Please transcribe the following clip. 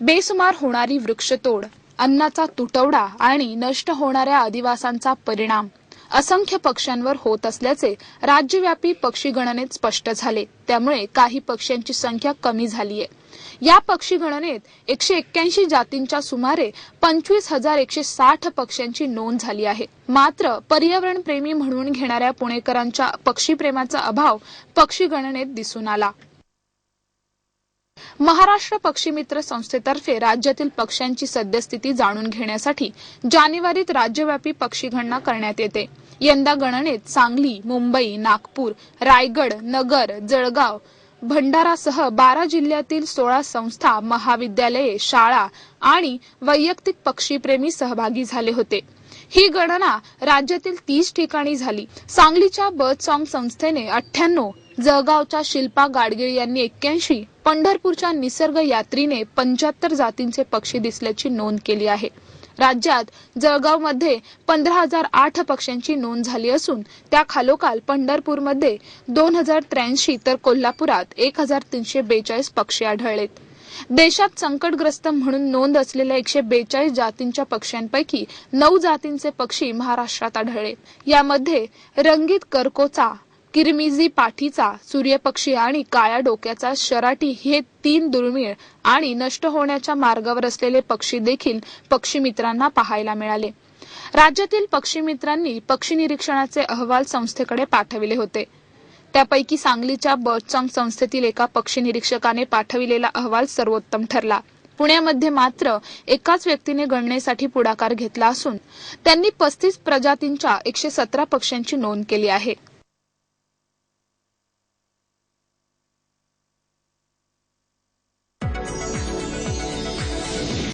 बेसुमार होणारी वृक्षतोड अन्नाचा तुटवडा आणि नष्ट होणाऱ्या अधिवासांचा परिणाम असंख्य पक्ष्यांवर होत असल्याचे राज्यव्यापी पक्षी गणनेत स्पष्ट झाले. त्यामुळे काही पक्ष्यांची संख्या कमी झालीय. या पक्षी गणनेत एकशे एक्क्याऐंशी जातींच्या सुमारे पंचवीस हजार एकशे साठ पक्ष्यांची नोंद झाली आहे. मात्र पर्यावरण प्रेमी म्हणून घेणाऱ्या पुणेकरांच्या पक्षीप्रेमाचा अभाव पक्षी गणनेत दिसून आला. महाराष्ट्र पक्षी मित्र संस्थेतर्फे राज्यातील पक्ष्यांची सद्यस्थिती जाणून घेण्यासाठी जानेवारीत राज्यव्यापी पक्षी गणना करण्यात येते. यंदा गणनेत सांगली मुंबई नागपूर रायगड नगर जळगाव भंडारासह बारा जिल्ह्यातील सोळा संस्था महाविद्यालये शाळा आणि वैयक्तिक पक्षीप्रेमी सहभागी झाले होते. ही गणना राज्यातील तीस ठिकाणी झाली. सांगलीच्या बर्ड सॉंग संस्थेने अठ्ठ्याण्णव जळगावच्या शिल्पा गाडगीळ यांनी एक्क्याऐंशी. पंढरपूरच्या निसर्ग यात्रीने पंच्याहत्तर जातींचे पक्षी दिसल्याची नोंद केली आहे. राज्यात जळगावमध्ये पंधरा हजार आठ पक्ष्यांची नोंद झाली असून त्या खालोखाल पंढरपूरमध्ये दोन हजार त्र्याऐंशी तर कोल्हापुरात एक हजार तीनशे बेचाळीस पक्षी आढळलेत. देशात संकटग्रस्त म्हणून नोंद असलेल्या एकशे बेचाळीस जातींच्या पक्ष्यांपैकी नऊ जातींचे पक्षी महाराष्ट्रात आढळले. यामध्ये रंगीत करकोचा किरमिजी पाठीचा सूर्यपक्षी आणि काळ्या डोक्याचा शराटी हे तीन दुर्मिळ आणि नष्ट होण्याच्या मार्गावर असलेले पक्षी देखील पक्षी मित्रांना पाहायला मिळाले. राज्यातील पक्षी मित्रांनी पक्षी निरीक्षणाचे अहवाल संस्थेकडे पाठविले होते. त्यापैकी सांगलीच्या बर्डसॉंग संस्थेतील एका पक्षी निरीक्षकाने पाठविलेला अहवाल सर्वोत्तम ठरला. पुण्यामध्ये मात्र एकाच व्यक्तीने गणनेसाठी पुढाकार घेतला असून त्यांनी पस्तीस प्रजातींच्या एकशे सतरा पक्ष्यांची नोंद केली आहे.